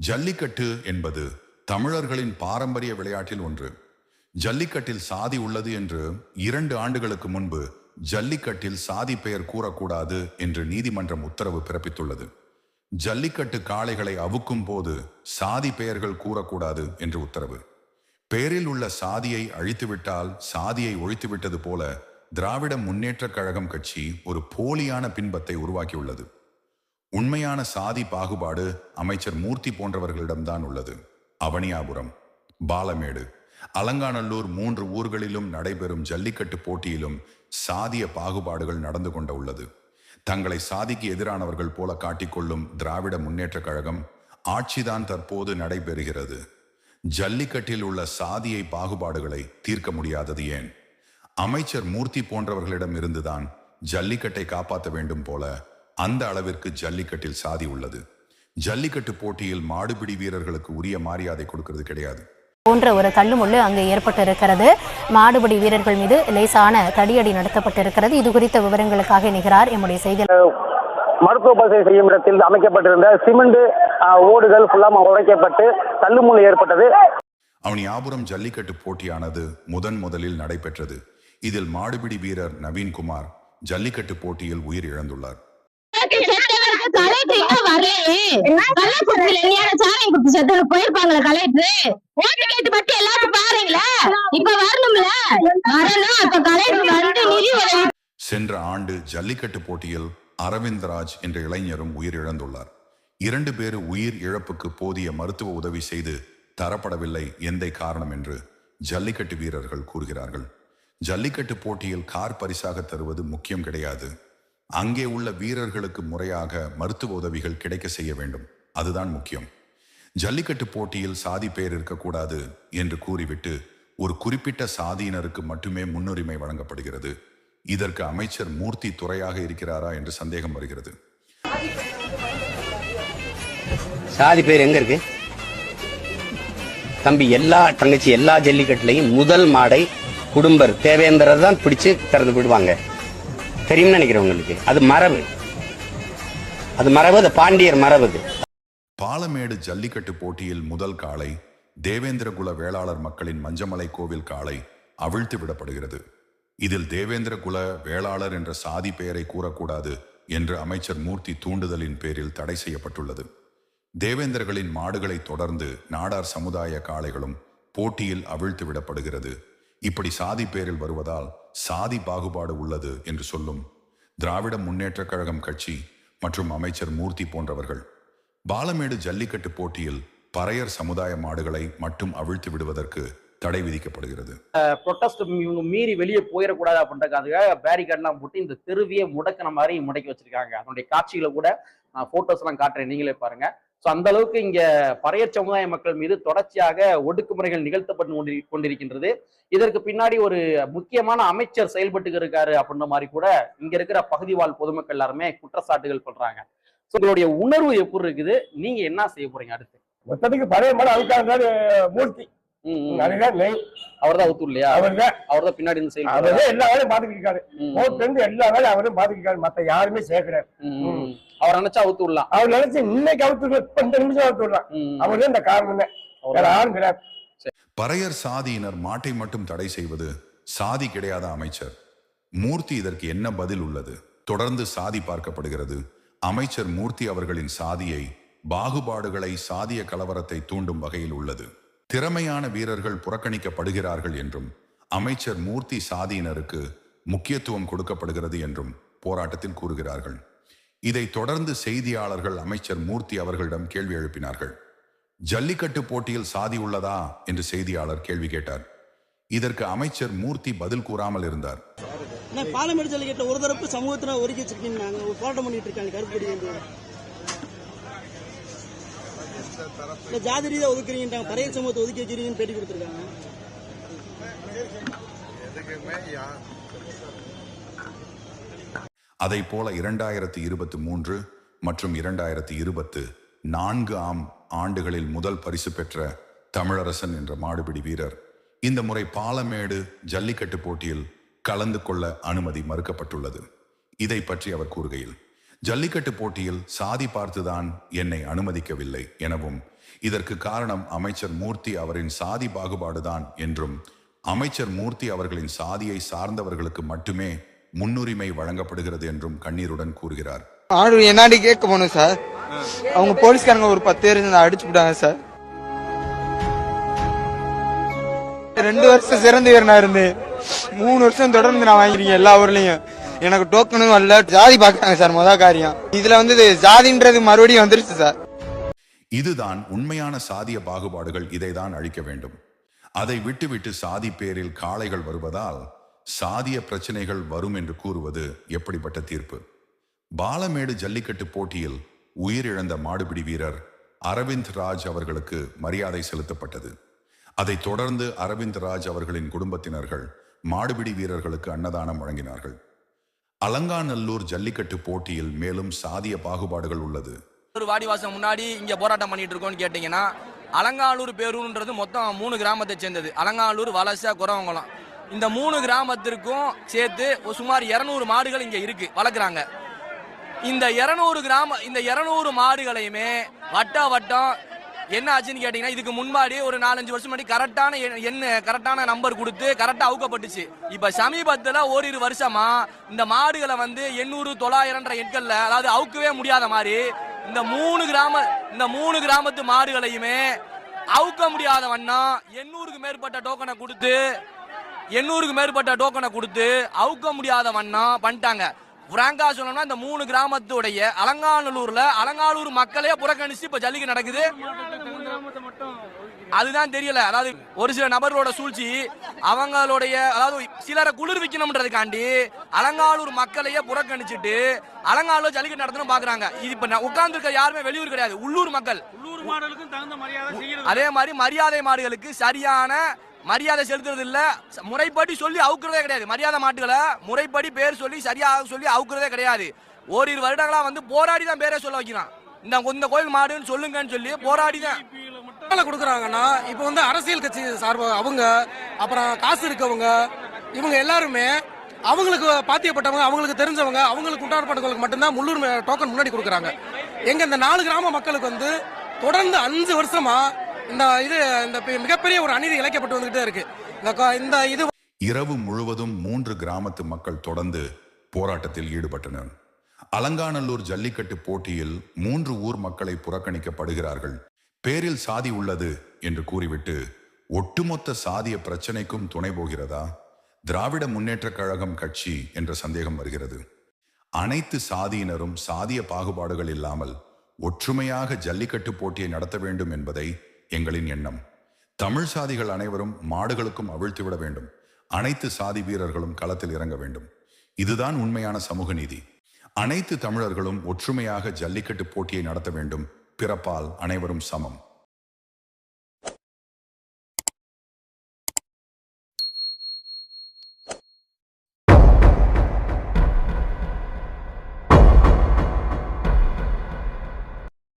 ஜல்லிக்கட்டு என்பது தமிழர்களின் பாரம்பரிய விளையாட்டில் ஒன்று. ஜல்லிக்கட்டில் சாதி உள்ளது என்று இரண்டு ஆண்டுகளுக்கு முன்பு ஜல்லிக்கட்டில் சாதி பெயர் கூறக்கூடாது என்று நீதிமன்றம் உத்தரவு பிறப்பித்துள்ளது. ஜல்லிக்கட்டு காளைகளை அவுக்கும் போது சாதி பெயர்கள் கூறக்கூடாது என்று உத்தரவு. பெயரில் உள்ள சாதியை அழித்துவிட்டால் சாதியை ஒழித்துவிட்டது போல திராவிட முன்னேற்றக் கழகம் கட்சி ஒரு போலியான பின்பத்தை உருவாக்கியுள்ளது. உண்மையான சாதி பாகுபாடு அமைச்சர் மூர்த்தி போன்றவர்களிடம்தான் உள்ளது. அவனியாபுரம் பாலமேடு அலங்காநல்லூர் மூன்று ஊர்களிலும் நடைபெறும் ஜல்லிக்கட்டு போட்டியிலும் சாதிய பாகுபாடுகள் நடந்து கொண்ட உள்ளது. தங்களை சாதிக்கு எதிரானவர்கள் போல காட்டிக்கொள்ளும் திராவிட முன்னேற்றக் கழகம் ஆட்சிதான் தற்போது நடைபெறுகிறது. ஜல்லிக்கட்டில் உள்ள சாதியை பாகுபாடுகளை தீர்க்க முடியாதது ஏன்? அமைச்சர் மூர்த்தி போன்றவர்களிடம் இருந்துதான் ஜல்லிக்கட்டை காப்பாற்ற வேண்டும் போல அந்த அளவிற்கு ஜல்லிக்கட்டில் சாதி உள்ளது. ஜல்லிக்கட்டு போட்டியில் மாடுபிடி வீரர்களுக்கு உரிய மரியாதை கொடுக்கிறது கிடையாது. போன்ற ஒரு தள்ளுமுள்ளு அங்கு ஏற்பட்டிருக்கிறது. மாடுபிடி வீரர்கள் மீது லேசான தடியடி நடத்தப்பட்டிருக்கிறது. இது குறித்த விவரங்களுக்காக நிகரார் எம்முடைய செய்தி மருத்துவ பரிசோதனை செய்யும் இடத்தில் அமைக்கப்பட்டிருந்த சிமெண்ட் ஓடுகள் ஃபுல்லாக உடைக்கப்பட்டு தள்ளுமுள்ளு ஏற்பட்டது. அவனியாபுரம் ஜல்லிக்கட்டு போட்டியானது முதன் முதலில் நடைபெற்றது. இதில் மாடுபிடி வீரர் நவீன்குமார் ஜல்லிக்கட்டு போட்டியில் உயிர் இழந்துள்ளார். கலெக்டர் இன்னும் வரலையே கள்ளக்குறிச்சியில எங்கேயாவது சாராயம் குடிச்சு செத்து போயிருப்பாங்களா கலெக்டர் ஓட்டு கேட்டு மட்டும் எல்லாத்தையும் பாருங்களா. இப்ப வரணும்ல? வரணும். அப்ப கலெக்டர் வந்து நிதி உதவி சென்ற ஆண்டு ஜல்லிக்கட்டு போட்டியில் அரவிந்த்ராஜ் என்ற இளைஞரும் உயிரிழந்துள்ளார். இரண்டு பேர் உயிர் இழப்புக்கு போதிய மருத்துவ உதவி செய்து தரப்படவில்லை. எந்த காரணம் என்று ஜல்லிக்கட்டு வீரர்கள் கூறுகிறார்கள். ஜல்லிக்கட்டு போட்டியில் கார் பரிசாக தருவது முக்கியம் கிடையாது. அங்கே உள்ள வீரர்களுக்கு முறையாக மருத்துவ உதவிகள் கிடைக்க செய்ய வேண்டும். அதுதான் முக்கியம். ஜல்லிக்கட்டு போட்டியில் சாதி பெயர் இருக்கக்கூடாது என்று கூறிவிட்டு ஒரு குறிப்பிட்ட சாதியினருக்கு மட்டுமே முன்னுரிமை வழங்கப்படுகிறது. இதற்கு அமைச்சர் மூர்த்தி துறையாக இருக்கிறாரா என்று சந்தேகம் வருகிறது. சாதி பேர் எங்க இருக்கு? தம்பி எல்லா தங்கச்சி எல்லா ஜல்லிக்கட்டுலையும் முதல் மாடை குடும்பர் தேவேந்திரர் தான் பிடிச்சு திறந்து விடுவாங்க. தெரியும்னு நினைக்கிறேன் உங்களுக்கு. அது மரபு. அது மரபு அது பாண்டியர் மரபு அது. பாலமேடு ஜல்லிக்கட்டு போட்டியில் முதல் காளை தேவேந்திரகுல வேளாளர் மக்களின் மஞ்சமலை கோவில் காளை அவிழ்த்து விடப்படுகிறது. இதில் தேவேந்திரகுல வேளாளர் என்ற சாதி பெயரை கூறக்கூடாது என்று அமைச்சர் மூர்த்தி தூண்டுதலின் பேரில் தடை செய்யப்பட்டுள்ளது. தேவேந்திரர்களின் மாடுகளை தொடர்ந்து நாடார் சமுதாய காளைகளும் போட்டியில் அவிழ்த்து விடப்படுகிறது. இப்படி சாதி பேரில் வருவதால் சாதி பாகுபாடு உள்ளது என்று சொல்லும் திராவிட முன்னேற்ற கழகம் கட்சி மற்றும் அமைச்சர் மூர்த்தி போன்றவர்கள். பாலமேடு ஜல்லிக்கட்டு போட்டியில் பறையர் சமுதாய மாடுகளை மட்டும் அவிழ்த்து விடுவதற்கு தடை விதிக்கப்படுகிறது. ப்ரொட்டஸ்ட் இவங்க மீறி வெளியே போயிடக்கூடாது அப்படின்றதுக்காக பேரிகார்ட்லாம் போட்டு இந்த தெருவியை முடக்கின மாதிரி முடக்கி வச்சிருக்காங்க. அதனுடைய காட்சிகளை கூட நான் போட்டோஸ் எல்லாம் காட்டுறேன். நீங்களே பாருங்க. ஸோ அந்த அளவுக்கு இங்க பறையர் சமுதாய மக்கள் மீது தொடர்ச்சியாக ஒடுக்குமுறைகள் நிகழ்த்தப்பட்டு கொண்டிரு- கொண்டிருக்கின்றது. இதற்கு பின்னாடி ஒரு முக்கியமான அமைச்சர் செயல்பட்டு இருக்காரு அப்படின்ற மாதிரி கூட இங்க இருக்கிற பகுதி வாழ் பொதுமக்கள் எல்லாருமே குற்றச்சாட்டுகள் பண்றாங்க ஸோ உங்களுடைய உணர்வு எப்படி இருக்குது? நீங்க என்ன செய்ய போறீங்க அடுத்து? மொத்தத்துக்கு பழைய மாடு அவுக்காரு மூர்த்தி. அவர் தான் ஒத்து இல்லையா அவர் தான் அவர் தான் பின்னாடி இருந்து தான் எல்லா வேலையும் பாத்துக்கிட்டு இருக்காரு. எல்லா வேலையும் அவரும் பாத்துக்கிட்டு இருக்காரு. மத்த யாருமே சேர்க்கிறாரு. அவர் நினைச்சா அவுத்து விடலாம். அவர் நினைச்சு இன்னைக்கு அவுத்து இப்ப இந்த நிமிஷம் அவுத்து விடுறான். ம். அவர் இந்த காரணமே. வேற யாரும் கிடையாது. பறையர் சாதியினர் மாட்டை மட்டும் தடை செய்வது சாதி கிடையாத அமைச்சர். மூர்த்தி இதற்கு என்ன பதில் உள்ளது? தொடர்ந்து சாதி பார்க்கப்படுகிறது. அமைச்சர் மூர்த்தி அவர்களின் சாதியை பாகுபாடுகளை சாதிய கலவரத்தை தூண்டும் வகையில் உள்ளது. திறமையான வீரர்கள் புறக்கணிக்கப்படுகிறார்கள் என்றும் அமைச்சர் மூர்த்தி சாதியினருக்கு முக்கியத்துவம் கொடுக்கப்படுகிறது என்றும் போராட்டத்தில் கூறுகிறார்கள். இதை தொடர்ந்து செய்தியாளர்கள் அமைச்சர் மூர்த்தி அவர்களிடம் கேள்வி எழுப்பினார்கள். ஜல்லிக்கட்டு போட்டியில் சாதி உள்ளதா? என்று செய்தியாளர் கேள்வி கேட்டார். இதற்கு அமைச்சர் மூர்த்தி பதில் கூறாமல் இருந்தார். பாலமேடு ஜல்லிக்கட்டுல ஒரு தரப்பு சமூகத்தினர் ஒதுக்கி வச்சிருக்கீங்க போராட்டம் பண்ணிட்டு இருக்காங்க கருப்படி இல்ல ஜாதி ரீதியா ஒதுக்குறீங்க பறைய சமூகத்தை ஒதுக்கி வச்சிருக்கீங்கன்னு பேட்டி கொடுத்துருக்காங்க. அதை போல இரண்டாயிரத்தி இருபத்தி மூன்று மற்றும் இரண்டாயிரத்தி இருபத்து நான்கு ஆம் ஆண்டுகளில் முதல் பரிசு பெற்ற தமிழரசன் என்ற மாடுபிடி வீரர். இந்த முறை பாலமேடு ஜல்லிக்கட்டு போட்டியில் கலந்து கொள்ள அனுமதி மறுக்கப்பட்டுள்ளது. இதை பற்றி அவர் கூறுகையில் ஜல்லிக்கட்டு போட்டியில் சாதி பார்த்துதான் என்னை அனுமதிக்கவில்லை எனவும் இதற்கு காரணம் அமைச்சர் மூர்த்தி அவரின் சாதி பாகுபாடுதான் என்றும் அமைச்சர் மூர்த்தி அவர்களின் சாதியை சார்ந்தவர்களுக்கு மட்டுமே முன்னுரிமை வழங்கப்படுகிறது என்றும் கண்ணீருடன் கூறுகிறார். ஆடு என்னாடி கேட்க போகணும் சார்? அவங்க போலீஸ்காரங்க ஒரு பத்து பேர் அடிச்சு விட்டாங்க சார். ரெண்டு வருஷம் சிறந்து வீரனா இருந்து மூணு வருஷம் தொடர்ந்து நான் வாங்கிருக்கேன் எல்லா ஊர்லயும். எனக்கு டோக்கனும் வரல ஜாதி பார்க்கறாங்க சார் முத காரியம். இதுல வந்து இது ஜாதின்றது மறுபடியும் வந்துருச்சு சார். இதுதான் உண்மையான சாதிய பாகுபாடுகள் இதைதான் அழிக்க வேண்டும். அதை விட்டுவிட்டு சாதி பேரில் காளைகள் வருவதால் சாதிய பிரச்சனைகள் வரும் என்று கூறுவது எப்படிப்பட்ட தீர்ப்பு? பாலமேடு ஜல்லிக்கட்டு போட்டியில் உயிரிழந்த மாடுபிடி வீரர் அரவிந்த் ராஜ் அவர்களுக்கு மரியாதை செலுத்தப்பட்டது. அதைத் தொடர்ந்து அரவிந்த் ராஜ் அவர்களின் குடும்பத்தினர்கள் மாடுபிடி வீரர்களுக்கு அன்னதானம் வழங்கினார்கள். அலங்காநல்லூர் ஜல்லிக்கட்டு போட்டியில் மேலும் சாதிய பாகுபாடுகள் உள்ளது. ஒரு வாடிவாசம் முன்னாடி இங்க போராட்டம் பண்ணிட்டு இருக்கோம்னு கேட்டீங்கன்னா அலங்காலூர் பேரூர்ன்றது மொத்தம் மூணு கிராமத்தை சேர்ந்தது. அலங்காலூர் வலச குரவங்குளம் இந்த மூணு கிராமத்திற்கும் சேர்த்து ஒரு சுமார் இரநூறு மாடுகள் இங்கே இருக்கு வளர்க்குறாங்க. இந்த இரநூறு கிராம இந்த இரநூறு மாடுகளையுமே வட்ட வட்டம் என்ன ஆச்சுன்னு கேட்டீங்கன்னா இதுக்கு முன்னாடி ஒரு நாலஞ்சு வருஷம் முன்னாடி கரெக்டான எண் கரெக்டான நம்பர் கொடுத்து கரெக்டாக அவுக்கப்பட்டுச்சு. இப்போ சமீபத்தில் ஓரிரு வருஷமாக இந்த மாடுகளை வந்து எண்ணூறு தொள்ளாயிரன்ற எண்களில் அதாவது அவுக்கவே முடியாத மாதிரி இந்த மூணு கிராம இந்த மூணு கிராமத்து மாடுகளையுமே அவுக்க முடியாத வண்ணம் எண்ணூறுக்கு மேற்பட்ட டோக்கனை கொடுத்து எண்ணூறுக்கு மேற்பட்ட டோக்கனை கொடுத்து அவுக்க முடியாத வண்ணம் பண்ணிட்டாங்க. பிராங்கா சொல்லணும்னா இந்த மூணு கிராமத்துடைய அலங்காநல்லூர்ல அலங்காநல்லூர் மக்களே புறக்கணிச்சு இப்ப ஜல்லிக்கட்டு நடக்குது. அதுதான் தெரியல. அதாவது ஒரு சில நபர்களோட சூழ்ச்சி அவங்களுடைய அதாவது சிலரை குளிர்விக்கணும்ன்றதுக்காண்டி அலங்காலூர் மக்களையே புறக்கணிச்சிட்டு அலங்காலூர் ஜல்லிக்கட்டு நடத்தணும் பாக்குறாங்க. இது இப்ப உட்கார்ந்து யாருமே வெளியூர் கிடையாது. உள்ளூர் மக்கள். உள்ளூர் மாடலுக்கும் தகுந்த மரியாதை செய்யறது. அதே மாதிரி மரியாதை மாடுகளுக்கு சரியான மரியாதை செலுத்துறது இல்ல. முறைப்படி சொல்லி அவுக்குறதே கிடையாது. மரியாதை மாட்டுகளை முறைப்படி பேர் சொல்லி சரியாக சொல்லி அவுக்குறதே கிடையாது. ஓரிரு வருடங்களா வந்து போராடி தான் பேரே சொல்ல வைக்கிறான். இந்த இந்த கோயில் மாடுன்னு சொல்லுங்கன்னு சொல்லி போராடி தான் கொடுக்குறாங்கன்னா இப்போ வந்து அரசியல் கட்சி சார்பாக அவங்க அப்புறம் காசு இருக்கவங்க இவங்க எல்லாருமே அவங்களுக்கு பாத்தியப்பட்டவங்க அவங்களுக்கு தெரிஞ்சவங்க அவங்களுக்கு உண்டானப்பட்டவங்களுக்கு மட்டும்தான் முன்னூறு டோக்கன் முன்னாடி கொடுக்குறாங்க. எங்க இந்த நாலு கிராம மக்களுக்கு வந்து தொடர்ந்து அஞ்சு வருஷமா இந்த இது இந்த மிகப்பெரிய ஒரு அநீதி இழைக்கப்பட்டு வந்துகிட்டே இருக்கு. இந்த இது இரவு முழுவதும் மூன்று கிராமத்து மக்கள் தொடர்ந்து போராட்டத்தில் ஈடுபட்டனர். அலங்காநல்லூர் ஜல்லிக்கட்டு போட்டியில் மூன்று ஊர் மக்களை புறக்கணிக்கப்படுகிறார்கள். பேரில் சாதி உள்ளது என்று கூறிவிட்டு ஒட்டுமொத்த சாதிய பிரச்சனைக்கும் துணை போகிறதா? திராவிட முன்னேற்ற கழகம் கட்சி என்ற சந்தேகம் வருகிறது. அனைத்து சாதியினரும் சாதிய பாகுபாடுகள் இல்லாமல் ஒற்றுமையாக ஜல்லிக்கட்டு போட்டியை நடத்த வேண்டும் என்பதை எங்களின் எண்ணம். தமிழ் சாதிகள் அனைவரும் மாடுகளுக்கும் அவிழ்த்துவிட வேண்டும். அனைத்து சாதி வீரர்களும் களத்தில் இறங்க வேண்டும். இதுதான் உண்மையான சமூக நீதி. அனைத்து தமிழர்களும் ஒற்றுமையாக ஜல்லிக்கட்டு போட்டியை நடத்த வேண்டும். பிறப்பால் அனைவரும் சமம்.